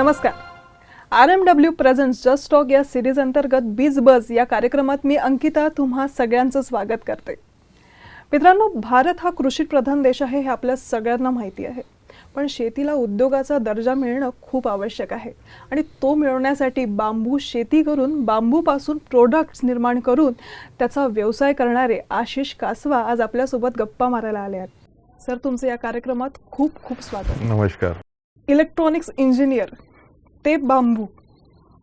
नमस्कार. R M W presents just talk या series अंतर्गत बीज बज या कार्यक्रमात मी अंकिता तुम्हा सगळ्यांचं स्वागत करते. मित्रांनो भारत हा कृषीप्रधान देश आहे हे आपल्या सगळ्यांना माहिती आहे. पण शेतीला उद्योगाचा दर्जा मिळणं खूप आवश्यक आहे. आणि तो मिळवण्यासाठी बांबू शेती करून बांबूपासून प्रोडक्ट्स निर्माण करून त्याचा व्यवसाय करणारे आशिष कासवा आज आपल्यासोबत गप्पा मारायला आले आहेत. सर तुमचं या कार्यक्रमात खूप खूप स्वागत. नमस्कार. इलेक्ट्रॉनिक्स इंजिनियर ते बांबू.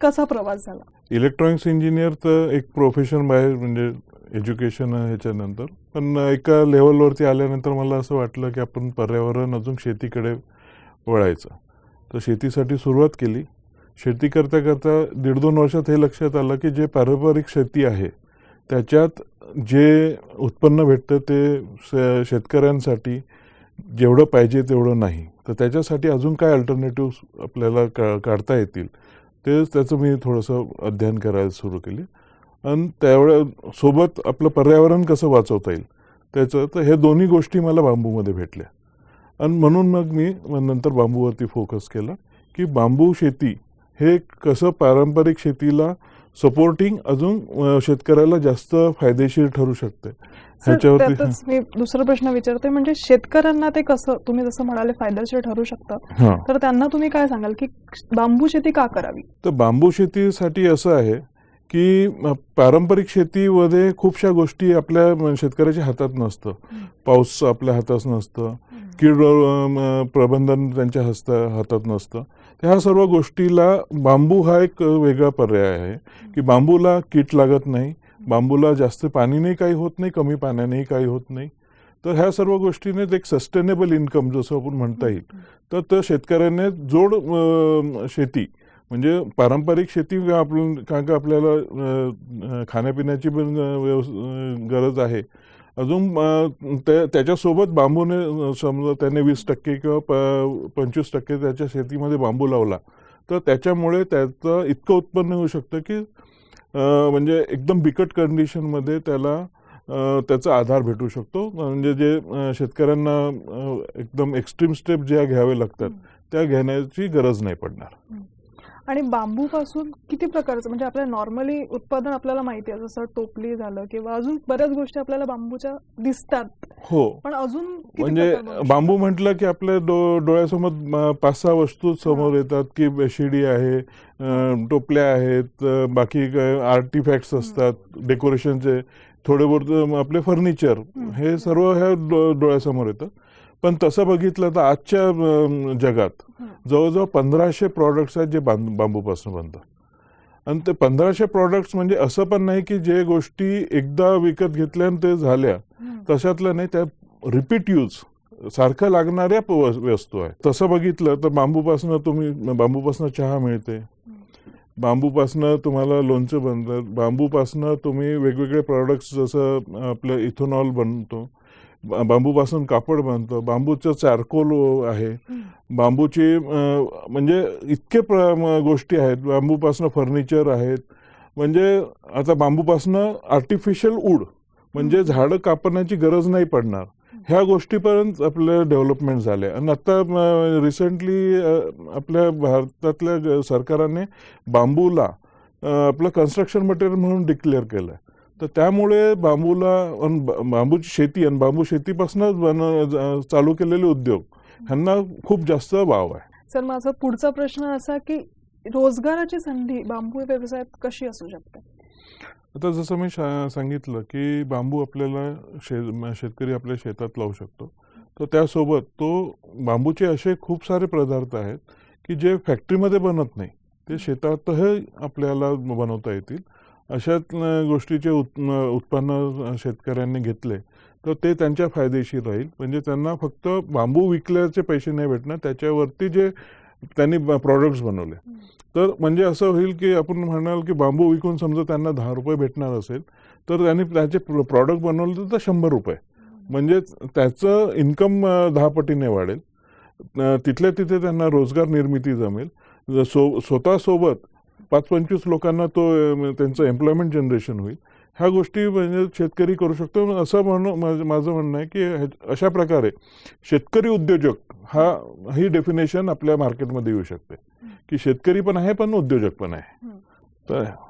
कसा प्रवास झाला? इलेक्ट्रॉनिक्स इंजिनियर तर एक प्रोफेशन बाहेर म्हणजे एज्युकेशन ह्याच्यानंतर. पण एका लेवलवरती आल्यानंतर मला असं वाटलं की आपण पर्यावरण अजून शेतीकडे वळायचं. तर शेतीसाठी सुरुवात केली. शेती करता करता दीड दोन वर्षात हे लक्षात आलं की जे पारंपरिक शेती आहे त्याच्यात जे उत्पन्न भेटतं ते शेतकऱ्यांसाठी जेवढं पाहिजे तेवढं नाही. तर त्याच्यासाठी अजून काय अल्टरनेटिव्ह आपल्याला का काढता येतील ते त्याचं मी थोडंसं अध्ययन करायला सुरू केली. आणि त्यावेळे सोबत आपलं पर्यावरण कसं वाचवता येईल त्याचं तर हे दोन्ही गोष्टी मला बांबूमध्ये भेटल्या. आणि म्हणून मग मी नंतर बांबूवरती फोकस केला की बांबू शेती हे कसं पारंपरिक शेतीला सपोर्टिंग अजून शेतकऱ्याला जास्त फायदेशीर ठरू शकते. मी दुसरा प्रश्न विचारते म्हणजे शेतकऱ्यांना ते कसं तुम्ही जसं म्हणाले फायदेशीर ठरू शकतं तर त्यांना तुम्ही काय सांगाल की बांबू शेती का करावी? तर बांबू शेतीसाठी असं आहे की पारंपरिक शेतीमध्ये खूपशा गोष्टी आपल्या शेतकऱ्याच्या हातात नसतं. पाऊस आपल्या हातात नसतं. कीड प्रबंधन त्यांच्या हस्ता हातात नसतं. ह्या सर्व गोष्टीला बांबू हा एक वेगळा पर्याय आहे की बांबूला कीट लागत नाही बांबूला जास्त पाणीनेही काही होत नाही कमी पाण्यानेही काही होत नाही. तर ह्या सर्व गोष्टीने एक सस्टेनेबल इन्कम जसं आपण म्हणता येईल तर त्या शेतकऱ्याने जोड शेती म्हणजे पारंपरिक शेती आपण कारण का आपल्याला खाण्यापिण्याची पण गरज आहे. अजून त्याच्यासोबत बांबूने समजा त्याने वीस टक्के किंवा प पंचवीस टक्के त्याच्या शेतीमध्ये बांबू लावला तर त्याच्यामुळे त्याचं इतकं उत्पन्न होऊ शकतं की म्हणजे एकदम बिकट कंडिशनमध्ये त्याला त्याचा आधार भेटू शकतो. म्हणजे जे शेतकऱ्यांना एकदम एक्स्ट्रीम स्टेप ज्या घ्यावे लागतात त्या घेण्याची गरज नाही पडणार. आणि बांबू पासून किती प्रकारचं म्हणजे आपल्या नॉर्मली उत्पादन आपल्याला माहिती आहे जसं टोपली झालं किंवा अजून बऱ्याच गोष्टी आपल्याला बांबूच्या दिसतात. हो. पण अजून म्हणजे बांबू म्हटलं की आपल्या डो डोळ्यासमोर पाच सहा वस्तू समोर. येतात की शिडी आहे टोपल्या आहेत बाकी आर्टिफॅक्ट्स असतात डेकोरेशनचे थोडे बहुत आपले फर्निचर. हे सर्व ह्या डोळ्यासमोर येतं पण तसं बघितलं तर आजच्या जगात. जवळजवळ पंधराशे प्रॉडक्ट्स आहेत जे बांब बांबूपासून बनतात. आणि ते पंधराशे प्रॉडक्ट्स म्हणजे असं पण नाही की जे गोष्टी एकदा विकत घेतल्या ते झाल्या. तशातलं नाही त्या रिपीट यूज सारखं लागणाऱ्या वस्तू आहे तसं बघितलं तर बांबूपासनं तुम्ही बांबूपासनं चहा मिळते. बांबूपासनं तुम्हाला लोणचं बनतं. बांबूपासनं तुम्ही वेगवेगळे प्रॉडक्ट्स जसं आपलं इथेनॉल बनतो. बांबूपासून कापड बनतं. बांबूचं चारकोल आहे. बांबूची म्हणजे इतके प्र गोष्टी आहेत. बांबूपासनं फर्निचर आहेत. म्हणजे आता बांबूपासनं आर्टिफिशियल वूड म्हणजे झाडं कापण्याची गरज नाही पडणार. ह्या गोष्टीपर्यंत आपल्या डेव्हलपमेंट झाल्या. आणि आता रिसेंटली आपल्या भारतातल्या सरकाराने बांबूला आपलं कन्स्ट्रक्शन मटेरियल म्हणून डिक्लेअर केलं आहे तर त्यामुळे बांबूला बांबूची शेती आणि बांबू शेतीपासूनच बन चालू केलेले उद्योग ह्यांना खूप जास्त वाव आहे. सर माझा पुढचा प्रश्न असा की रोजगाराची संधी बांबू व्यवसायात कशी असू शकते? आता जसं मी सांगितलं की बांबू आपल्याला शे शेतकरी आपल्या शेतात लावू शकतो. तर त्यासोबत तो बांबूचे असे खूप सारे पदार्थ आहेत की जे फॅक्टरीमध्ये बनत नाही. ते शेतातही आपल्याला बनवता येतील. अशाच अ, गोष्टीचे उत् उत्पन्न शेतकऱ्यांनी घेतले तर ते त्यांच्या फायदेशीर राहील. म्हणजे त्यांना फक्त बांबू विकल्याचे पैसे नाही भेटणार त्याच्यावरती जे त्यांनी प्रॉडक्ट्स बनवले. तर म्हणजे असं होईल की आपण म्हणाल की बांबू विकून समजा त्यांना दहा रुपये भेटणार असेल तर त्यांनी त्याचे प्रॉडक्ट बनवले तर शंभर रुपये. म्हणजे त्याचं इन्कम दहा पटीने वाढेल. तिथल्या तिथे त्यांना रोजगार निर्मिती जमेल. सो स्वतःसोबत पाच पंचवीस लोकांना तो त्यांचं एम्प्लॉयमेंट जनरेशन होईल. ह्या गोष्टी म्हणजे शेतकरी करू शकतो. असं म्हणणं माझं म्हणणं आहे की अशा प्रकारे शेतकरी उद्योजक हा ही डेफिनेशन आपल्या मार्केटमध्ये येऊ शकते. की शेतकरी पण आहे पण उद्योजक पण आहे.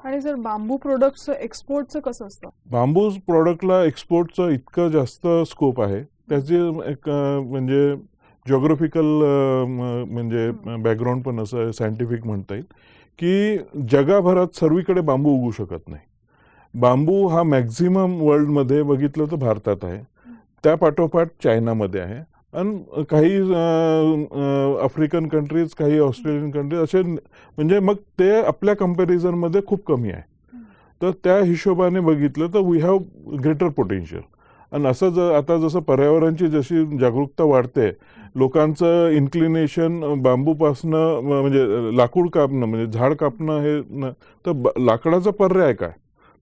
आणि सर बांबू प्रोडक्टचं एक्सपोर्टचं कसं असतं? बांबू प्रॉडक्टला एक्सपोर्टचं इतकं जास्त स्कोप आहे. त्याचे एक म्हणजे जॉग्राफिकल म्हणजे बॅकग्राऊंड पण असं सायंटिफिक म्हणता येईल. की जगाभरात सर्वीकडे बांबू उगू शकत नाही. बांबू हा मॅक्झिमम वर्ल्डमध्ये बघितलं तर भारतात आहे. त्या पाठोपाठ चायनामध्ये आहे. आणि काही आफ्रिकन कंट्रीज काही ऑस्ट्रेलियन कंट्रीज असे म्हणजे मग ते आपल्या कम्पॅरिझनमध्ये खूप कमी आहे. तर त्या हिशोबाने बघितलं तर वी हॅव ग्रेटर पोटेन्शियल आणि असं ज आता जसं पर्यावरणाची जशी जागरूकता वाढते लोकांचं इन्क्लिनेशन बांबूपासनं म्हणजे लाकूड कापणं म्हणजे झाड कापणं हे तर लाकडाचा पर्याय काय?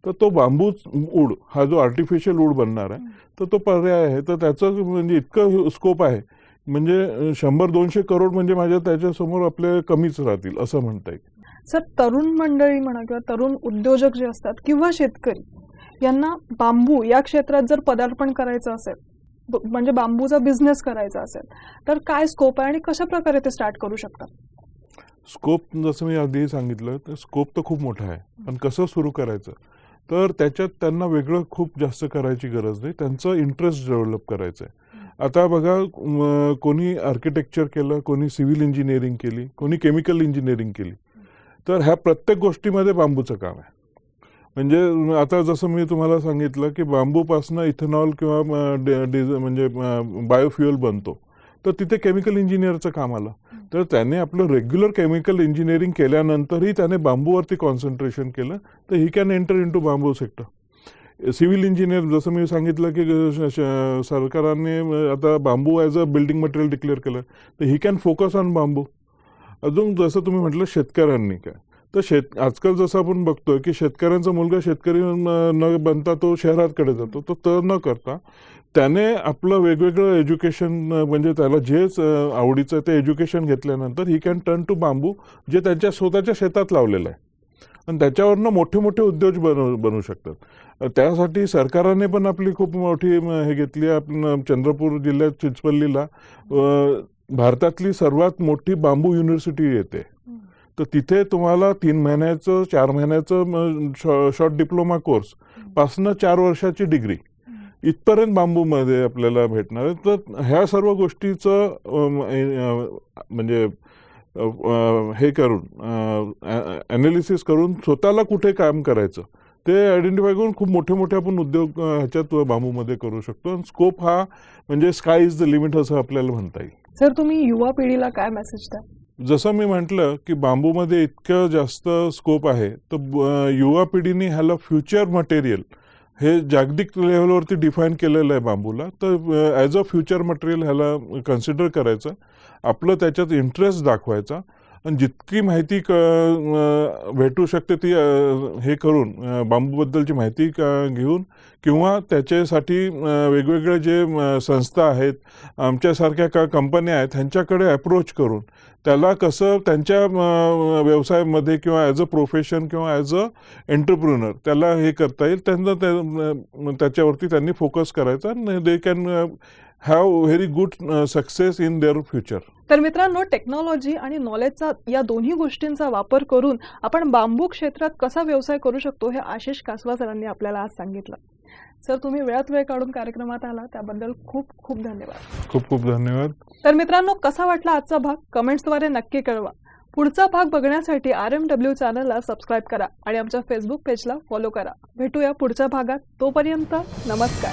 तर तो बांबूच उड हा जो आर्टिफिशियल उड बनणार आहे तर तो पर्याय आहे. तर त्याचं म्हणजे इतकं स्कोप आहे. म्हणजे शंभर दोनशे करोड म्हणजे माझ्या त्याच्यासमोर आपले कमीच राहतील असं म्हणता येईल. सर तरुण मंडळी म्हणा किंवा तरुण उद्योजक जे असतात किंवा शेतकरी यांना बांबू या क्षेत्रात जर पदार्पण करायचं असेल म्हणजे बांबूचा बिझनेस करायचा असेल तर काय स्कोप आहे आणि कशा प्रकारे ते स्टार्ट करू शकतात? स्कोप जसं मी आधी सांगितलं तर स्कोप तर खूप मोठा आहे. पण कसं सुरू करायचं? तर त्याच्यात त्यांना वेगळं खूप जास्त करायची गरज नाही. त्यांचं इंटरेस्ट डेव्हलप करायचं आहे आता बघा कोणी आर्किटेक्चर केलं कोणी सिव्हिल इंजिनिअरिंग केली कोणी केमिकल इंजिनिअरिंग केली. तर ह्या प्रत्येक गोष्टीमध्ये बांबूचं काम आहे. म्हणजे आता जसं मी तुम्हाला सांगितलं की बांबूपासनं इथेनॉल किंवा म्हणजे बायोफ्युअल बनतो. तर तिथे केमिकल इंजिनिअरचं काम आलं. तर त्याने आपलं रेग्युलर केमिकल इंजिनिअरिंग केल्यानंतरही त्याने बांबूवरती कॉन्सन्ट्रेशन केलं. तर he can enter into bamboo sector. Civil engineer जसं मी सांगितलं की सरकारने आता bamboo as a building material declare केलं. तर he can focus on bamboo. अजून जसं तुम्ही म्हटलं शेतकऱ्यांनी काय. तर शेत आजकाल जसं आपण बघतोय की शेतकऱ्यांचा मुलगा शेतकरी न बनता तो शहराकडे जातो. तो तर न करता त्याने आपलं वेगवेगळं एज्युकेशन म्हणजे त्याला जेच आवडीचं आहे ते एज्युकेशन घेतल्यानंतर he can turn to bamboo जे त्यांच्या स्वतःच्या शेतात लावलेलं आहे. आणि त्याच्यावरनं मोठे मोठे उद्योग बनू बनवू शकतात. त्यासाठी सरकारने पण आपली खूप मोठी हे घेतली आहे. आपण चंद्रपूर जिल्ह्यात चिचपल्लीला भारतातली सर्वात मोठी बांबू युनिव्हर्सिटी येते. तर तिथे तुम्हाला तीन महिन्याचं चार महिन्याचं शॉर्ट डिप्लोमा कोर्स पासनं चार वर्षाची डिग्री इथपर्यंत बांबूमध्ये आपल्याला भेटणार. आहे तर ह्या सर्व गोष्टीचं म्हणजे हे करून ॲनालिसिस करून स्वतःला कुठे काम करायचं ते आयडेंटिफाय करून खूप मोठे मोठे आपण उद्योग ह्याच्यात बांबूमध्ये करू शकतो. आणि स्कोप हा म्हणजे स्काय इज द लिमिट असं आपल्याला म्हणता येईल. सर तुम्ही युवा पिढीला काय मेसेज द्या जसं मी म्हटलं की बांबूमध्ये इतकं जास्त स्कोप आहे तर युवा पिढीने ह्याला फ्युचर मटेरियल हे जागतिक लेवलवरती डिफाईन केलेलं आहे बांबूला. तर ॲज अ फ्युचर मटेरियल ह्याला कन्सिडर करायचं. आपलं त्याच्यात इंटरेस्ट दाखवायचा. आणि जितकी माहिती क भेटू शकते ती हे करून बांबूबद्दलची माहिती क- घेऊन किंवा त्याच्यासाठी वेगवेगळे जे संस्था आहेत आमच्यासारख्या का कंपन्या आहेत ह्यांच्याकडे अप्रोच करून त्याला कसं त्यांच्या व्यवसायामध्ये किंवा ॲज अ प्रोफेशन किंवा ॲज अ एंटरप्रुनर त्याला हे करता येईल. त्यांना त्या- त्याच्यावरती त्यांनी फोकस करायचा they can have very good success in their future तर मित्रांनो टेक्नॉलॉजी आणि नॉलेजचा या दोन्ही गोष्टींचा वापर करून आपण बांबू क्षेत्रात कसा व्यवसाय करू शकतो हे आशिष कासवा सरांनी आपल्याला आज सांगितलं. सर तुम्ही वेळात वेळ काढून कार्यक्रमात आला त्याबद्दल खूप खूप धन्यवाद. खूप खूप धन्यवाद. तर मित्रांनो कसा वाटला आजचा भाग? कमेंट्सद्वारे नक्की कळवा. पुढचा भाग बघण्यासाठी आर एम डब्ल्यू चॅनलला सबस्क्राईब करा आणि आमच्या फेसबुक पेजला फॉलो करा. भेटूया पुढच्या भागात. तोपर्यंत नमस्कार.